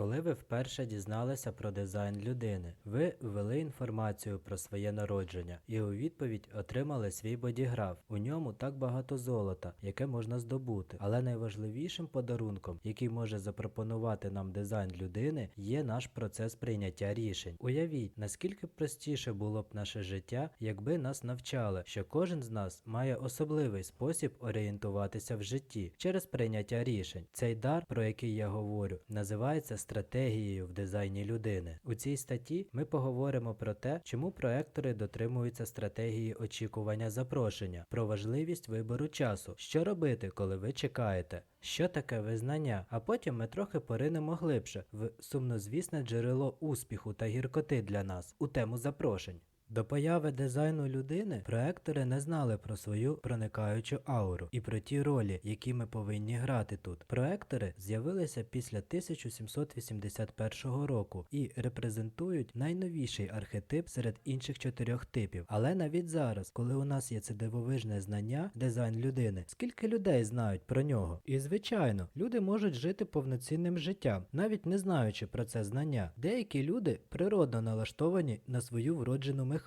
Коли ви вперше дізналися про дизайн людини, ви ввели інформацію про своє народження і у відповідь отримали свій бодіграф. У ньому так багато золота, яке можна здобути. Але найважливішим подарунком, який може запропонувати нам дизайн людини, є наш процес прийняття рішень. Уявіть, наскільки простіше було б наше життя, якби нас навчали, що кожен з нас має особливий спосіб орієнтуватися в житті через прийняття рішень. Цей дар, про який я говорю, називається стратегією в дизайні людини. У цій статті ми поговоримо про те, чому проектори дотримуються стратегії очікування запрошення, про важливість вибору часу, що робити, коли ви чекаєте. Що таке визнання? А потім ми трохи поринемо глибше в сумнозвісне джерело успіху та гіркоти для нас у тему запрошень. До появи дизайну людини проектори не знали про свою проникаючу ауру і про ті ролі, які ми повинні грати тут. Проектори з'явилися після 1781 року і репрезентують найновіший архетип серед інших чотирьох типів. Але навіть зараз, коли у нас є це дивовижне знання, дизайн людини, скільки людей знають про нього? І звичайно, люди можуть жити повноцінним життям, навіть не знаючи про це знання. Деякі люди природно налаштовані на свою вроджену механіку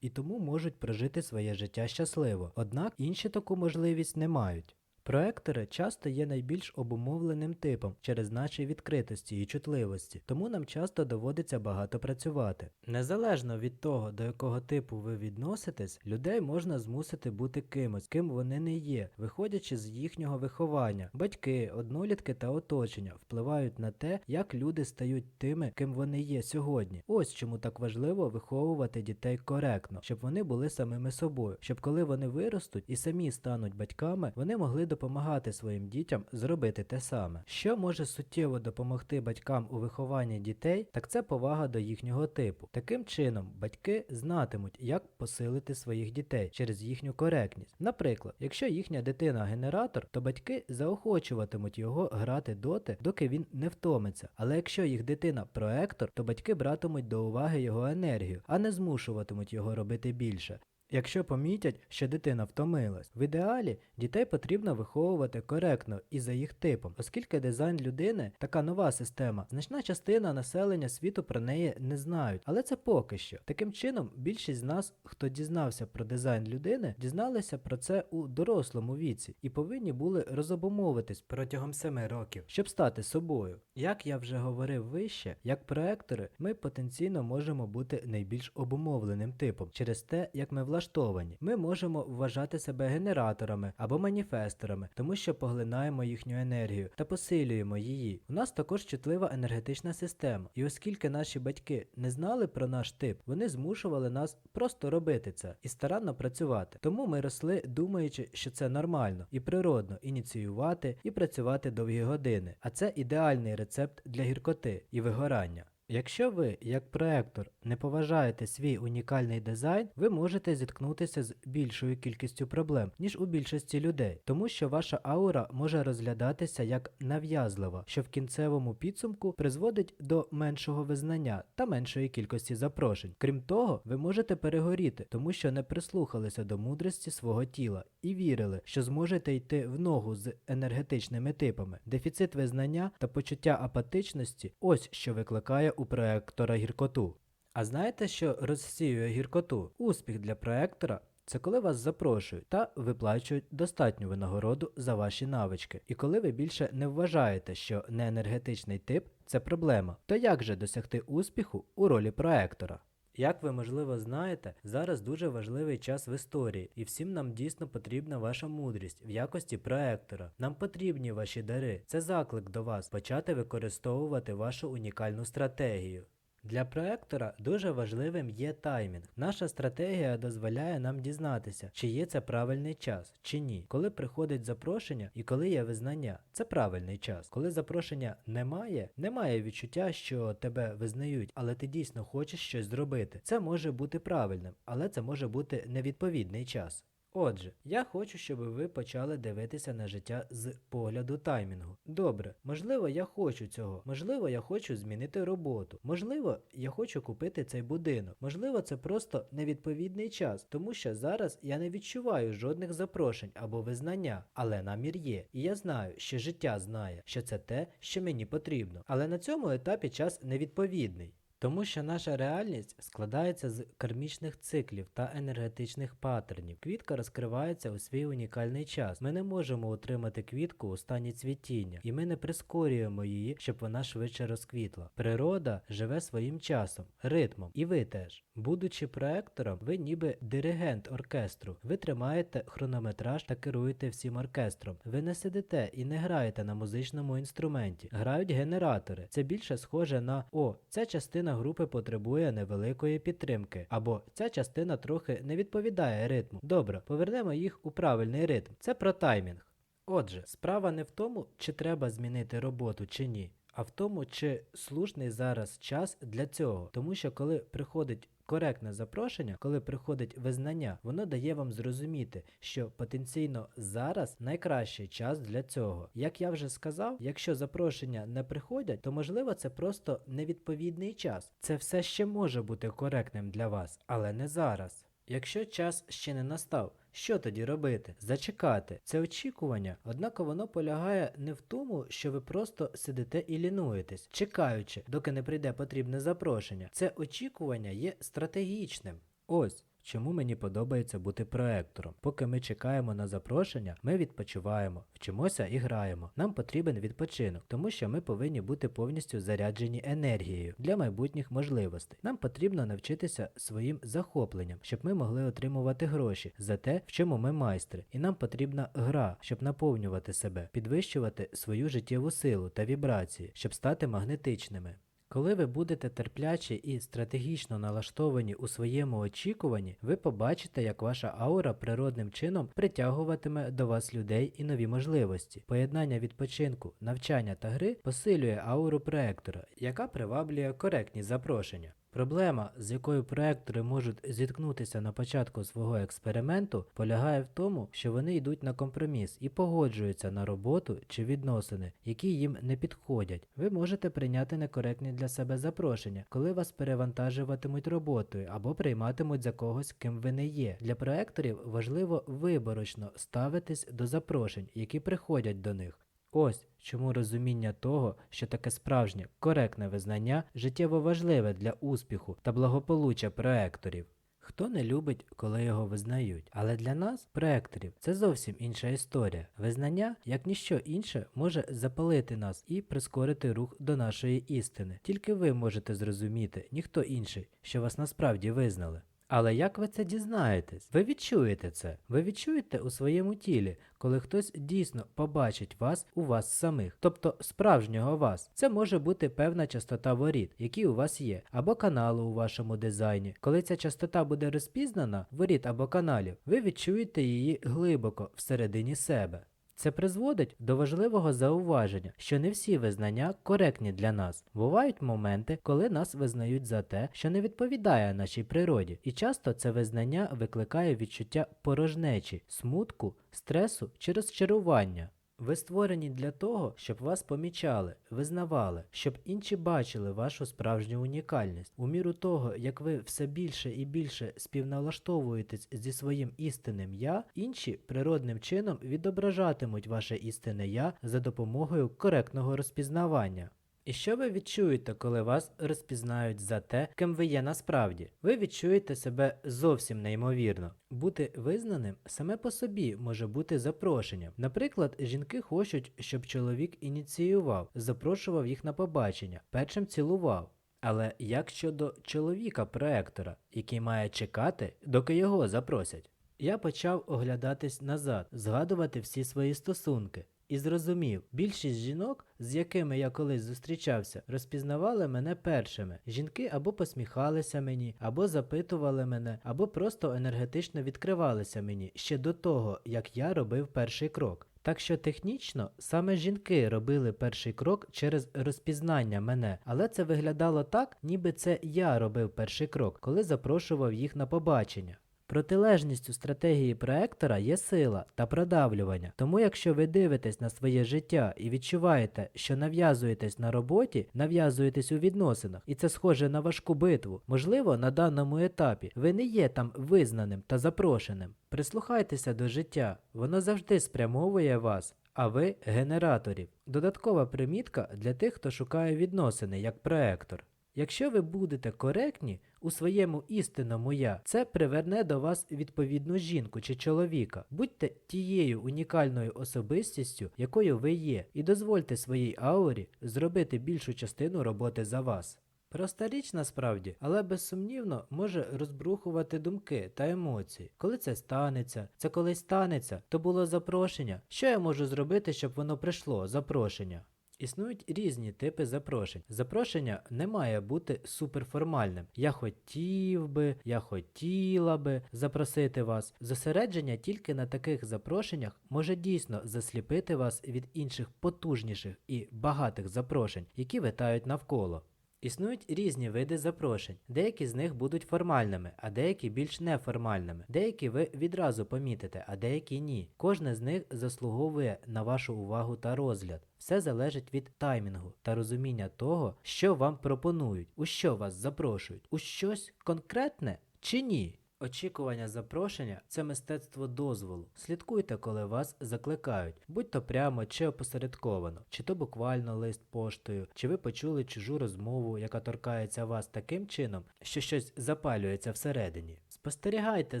і тому можуть прожити своє життя щасливо, однак інші таку можливість не мають. Проектори часто є найбільш обумовленим типом через наші відкритості і чутливості, тому нам часто доводиться багато працювати. Незалежно від того, до якого типу ви відноситесь, людей можна змусити бути кимось, ким вони не є, виходячи з їхнього виховання. Батьки, однолітки та оточення впливають на те, як люди стають тими, ким вони є сьогодні. Ось чому так важливо виховувати дітей коректно, щоб вони були самими собою, щоб коли вони виростуть і самі стануть батьками, вони могли допомагати своїм дітям зробити те саме. Що може суттєво допомогти батькам у вихованні дітей, так це повага до їхнього типу. Таким чином, батьки знатимуть, як посилити своїх дітей через їхню коректність. Наприклад, якщо їхня дитина генератор, то батьки заохочуватимуть його грати доти, доки він не втомиться. Але якщо їх дитина проектор, то батьки братимуть до уваги його енергію, а не змушуватимуть його робити більше. Якщо помітять, що дитина втомилась, в ідеалі дітей потрібно виховувати коректно і за їх типом, оскільки дизайн людини така нова система, значна частина населення світу про неї не знають, але це поки що. Таким чином, більшість з нас, хто дізнався про дизайн людини, дізналися про це у дорослому віці і повинні були розобумовитись протягом семи років, щоб стати собою. Як я вже говорив вище, як проектори, ми потенційно можемо бути найбільш обумовленим типом через те, як ми влаштовані. Ми можемо вважати себе генераторами або маніфесторами, тому що поглинаємо їхню енергію та посилюємо її. У нас також чутлива енергетична система, і оскільки наші батьки не знали про наш тип, вони змушували нас просто робити це і старанно працювати. Тому ми росли, думаючи, що це нормально і природно ініціювати і працювати довгі години. А це ідеальний рецепт для гіркоти і вигорання. Якщо ви, як проектор, не поважаєте свій унікальний дизайн, ви можете зіткнутися з більшою кількістю проблем, ніж у більшості людей, тому що ваша аура може розглядатися як нав'язлива, що в кінцевому підсумку призводить до меншого визнання та меншої кількості запрошень. Крім того, ви можете перегоріти, тому що не прислухалися до мудрості свого тіла і вірили, що зможете йти в ногу з енергетичними типами. Дефіцит визнання та почуття апатичності ось що викликає у проектора гіркоту. А знаєте, що розсіює гіркоту? Успіх для проектора це коли вас запрошують та виплачують достатню винагороду за ваші навички. І коли ви більше не вважаєте, що неенергетичний тип це проблема, то як же досягти успіху у ролі проектора? Як ви можливо знаєте, зараз дуже важливий час в історії, і всім нам дійсно потрібна ваша мудрість в якості проектора. Нам потрібні ваші дари. Це заклик до вас почати використовувати вашу унікальну стратегію. Для проектора дуже важливим є таймінг. Наша стратегія дозволяє нам дізнатися, чи є це правильний час, чи ні. Коли приходить запрошення і коли є визнання, це правильний час. Коли запрошення немає, немає відчуття, що тебе визнають, але ти дійсно хочеш щось зробити. Це може бути правильним, але це може бути невідповідний час. Отже, я хочу, щоб ви почали дивитися на життя з погляду таймінгу. Добре, можливо, я хочу цього. Можливо, я хочу змінити роботу. Можливо, я хочу купити цей будинок. Можливо, це просто невідповідний час, тому що зараз я не відчуваю жодних запрошень або визнання, але намір є. І я знаю, що життя знає, що це те, що мені потрібно. Але на цьому етапі час невідповідний. Тому що наша реальність складається з кармічних циклів та енергетичних паттернів. Квітка розкривається у свій унікальний час. Ми не можемо утримати квітку у стані цвітіння, і ми не прискорюємо її, щоб вона швидше розквітла. Природа живе своїм часом, ритмом, і ви теж. Будучи проектором, ви ніби диригент оркестру. Ви тримаєте хронометраж та керуєте всім оркестром. Ви не сидите і не граєте на музичному інструменті. Грають генератори. Це більше схоже на о, ця частина групи потребує невеликої підтримки, або ця частина трохи не відповідає ритму. Добре, повернемо їх у правильний ритм. Це про таймінг. Отже, справа не в тому, чи треба змінити роботу чи ні, а в тому, чи слушний зараз час для цього. Тому що коли приходить коректне запрошення, коли приходить визнання, воно дає вам зрозуміти, що потенційно зараз найкращий час для цього. Як я вже сказав, якщо запрошення не приходять, то можливо це просто невідповідний час. Це все ще може бути коректним для вас, але не зараз. Якщо час ще не настав, що тоді робити? Зачекати. Це очікування, однак воно полягає не в тому, що ви просто сидите і лінуєтесь, чекаючи, доки не прийде потрібне запрошення. Це очікування є стратегічним. Ось. Чому мені подобається бути проектором? Поки ми чекаємо на запрошення, ми відпочиваємо, вчимося і граємо. Нам потрібен відпочинок, тому що ми повинні бути повністю заряджені енергією для майбутніх можливостей. Нам потрібно навчитися своїм захопленням, щоб ми могли отримувати гроші за те, в чому ми майстри. І нам потрібна гра, щоб наповнювати себе, підвищувати свою життєву силу та вібрації, щоб стати магнетичними. Коли ви будете терплячі і стратегічно налаштовані у своєму очікуванні, ви побачите, як ваша аура природним чином притягуватиме до вас людей і нові можливості. Поєднання відпочинку, навчання та гри посилює ауру проектора, яка приваблює коректні запрошення. Проблема, з якою проектори можуть зіткнутися на початку свого експерименту, полягає в тому, що вони йдуть на компроміс і погоджуються на роботу чи відносини, які їм не підходять. Ви можете прийняти некоректні для себе запрошення, коли вас перевантажуватимуть роботою або прийматимуть за когось, ким ви не є. Для проекторів важливо виборочно ставитись до запрошень, які приходять до них. Ось чому розуміння того, що таке справжнє коректне визнання життєво важливе для успіху та благополуччя проекторів. Хто не любить, коли його визнають, але для нас, проекторів, це зовсім інша історія. Визнання, як ніщо інше, може запалити нас і прискорити рух до нашої істини. Тільки ви можете зрозуміти, ніхто інший, що вас насправді визнали. Але як ви це дізнаєтесь? Ви відчуєте це. Ви відчуєте у своєму тілі, коли хтось дійсно побачить вас у вас самих, тобто справжнього вас. Це може бути певна частота воріт, які у вас є, або каналу у вашому дизайні. Коли ця частота буде розпізнана, воріт або каналів, ви відчуєте її глибоко всередині себе. Це призводить до важливого зауваження, що не всі визнання коректні для нас. Бувають моменти, коли нас визнають за те, що не відповідає нашій природі, і часто це визнання викликає відчуття порожнечі, смутку, стресу чи розчарування. Ви створені для того, щоб вас помічали, визнавали, щоб інші бачили вашу справжню унікальність. У міру того, як ви все більше і більше співналаштовуєтесь зі своїм істинним я, інші природним чином відображатимуть ваше істинне я за допомогою коректного розпізнавання. І що ви відчуєте, коли вас розпізнають за те, ким ви є насправді? Ви відчуєте себе зовсім неймовірно. Бути визнаним саме по собі може бути запрошенням. Наприклад, жінки хочуть, щоб чоловік ініціював, запрошував їх на побачення, першим цілував. Але як щодо чоловіка-проектора, який має чекати, доки його запросять? Я почав оглядатись назад, згадувати всі свої стосунки. І зрозумів, більшість жінок, з якими я колись зустрічався, розпізнавали мене першими. Жінки або посміхалися мені, або запитували мене, або просто енергетично відкривалися мені ще до того, як я робив перший крок. Так що технічно саме жінки робили перший крок через розпізнання мене, але це виглядало так, ніби це я робив перший крок, коли запрошував їх на побачення. Протилежністю стратегії проектора є сила та продавлювання. Тому, якщо ви дивитесь на своє життя і відчуваєте, що нав'язуєтесь на роботі, нав'язуєтесь у відносинах, і це схоже на важку битву, можливо, на даному етапі ви не є там визнаним та запрошеним. Прислухайтеся до життя, воно завжди спрямовує вас. А ви генераторів. Додаткова примітка для тих, хто шукає відносини як проектор. Якщо ви будете коректні у своєму істинному я, це приверне до вас відповідну жінку чи чоловіка. Будьте тією унікальною особистістю, якою ви є, і дозвольте своїй аурі зробити більшу частину роботи за вас. Проста річ насправді, але безсумнівно може розбрухувати думки та емоції. Коли це станеться, це колись станеться, то було запрошення. Що я можу зробити, щоб воно прийшло? Запрошення. Існують різні типи запрошень. Запрошення не має бути суперформальним. Я хотів би, я хотіла би запросити вас. Зосередження тільки на таких запрошеннях може дійсно засліпити вас від інших потужніших і багатих запрошень, які витають навколо. Існують різні види запрошень. Деякі з них будуть формальними, а деякі більш неформальними. Деякі ви відразу помітите, а деякі ні. Кожне з них заслуговує на вашу увагу та розгляд. Все залежить від таймінгу та розуміння того, що вам пропонують, у що вас запрошують, у щось конкретне чи ні. Очікування запрошення це мистецтво дозволу. Слідкуйте, коли вас закликають, будь то прямо чи опосередковано, чи то буквально лист поштою, чи ви почули чужу розмову, яка торкається вас таким чином, що щось запалюється всередині. Спостерігайте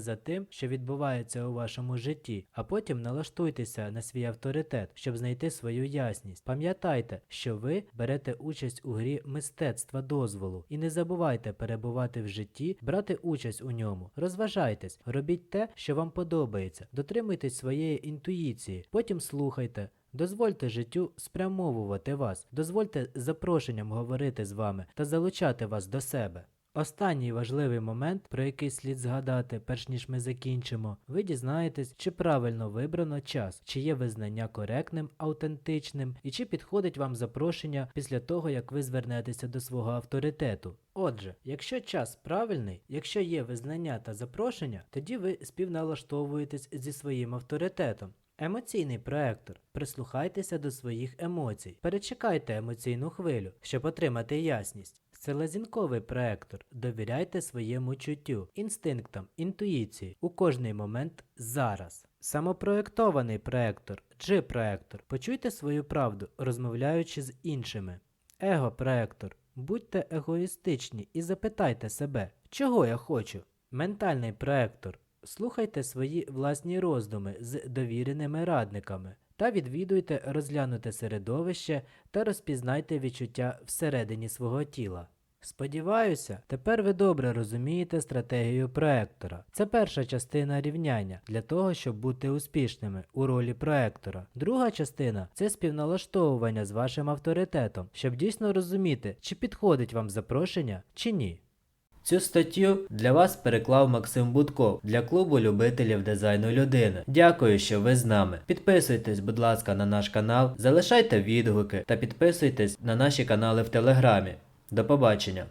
за тим, що відбувається у вашому житті, а потім налаштуйтеся на свій авторитет, щоб знайти свою ясність. Пам'ятайте, що ви берете участь у грі мистецтва дозволу, і не забувайте перебувати в житті, брати участь у ньому. Розважайтесь, робіть те, що вам подобається, дотримуйтесь своєї інтуїції, потім слухайте. Дозвольте життю спрямовувати вас, дозвольте запрошенням говорити з вами та залучати вас до себе. Останній важливий момент, про який слід згадати, перш ніж ми закінчимо, ви дізнаєтесь, чи правильно вибрано час, чи є визнання коректним, аутентичним, і чи підходить вам запрошення після того, як ви звернетеся до свого авторитету. Отже, якщо час правильний, якщо є визнання та запрошення, тоді ви співналаштовуєтесь зі своїм авторитетом. Емоційний проектор. Прислухайтеся до своїх емоцій. Перечекайте емоційну хвилю, щоб отримати ясність. Селезінковий проектор. Довіряйте своєму чуттю, інстинктам, інтуїції у кожний момент зараз. Самопроєктований проектор, G-проектор. Почуйте свою правду, розмовляючи з іншими. Его-проектор. Будьте егоїстичні і запитайте себе, чого я хочу. Ментальний проектор. Слухайте свої власні роздуми з довіреними радниками та відвідуйте розглянуте середовище та розпізнайте відчуття всередині свого тіла. Сподіваюся, тепер ви добре розумієте стратегію проектора. Це перша частина рівняння для того, щоб бути успішними у ролі проектора. Друга частина це співналаштовування з вашим авторитетом, щоб дійсно розуміти, чи підходить вам запрошення, чи ні. Цю статтю для вас переклав Максим Будков для клубу любителів дизайну людини. Дякую, що ви з нами. Підписуйтесь, будь ласка, на наш канал, залишайте відгуки та підписуйтесь на наші канали в Телеграмі. До побачення!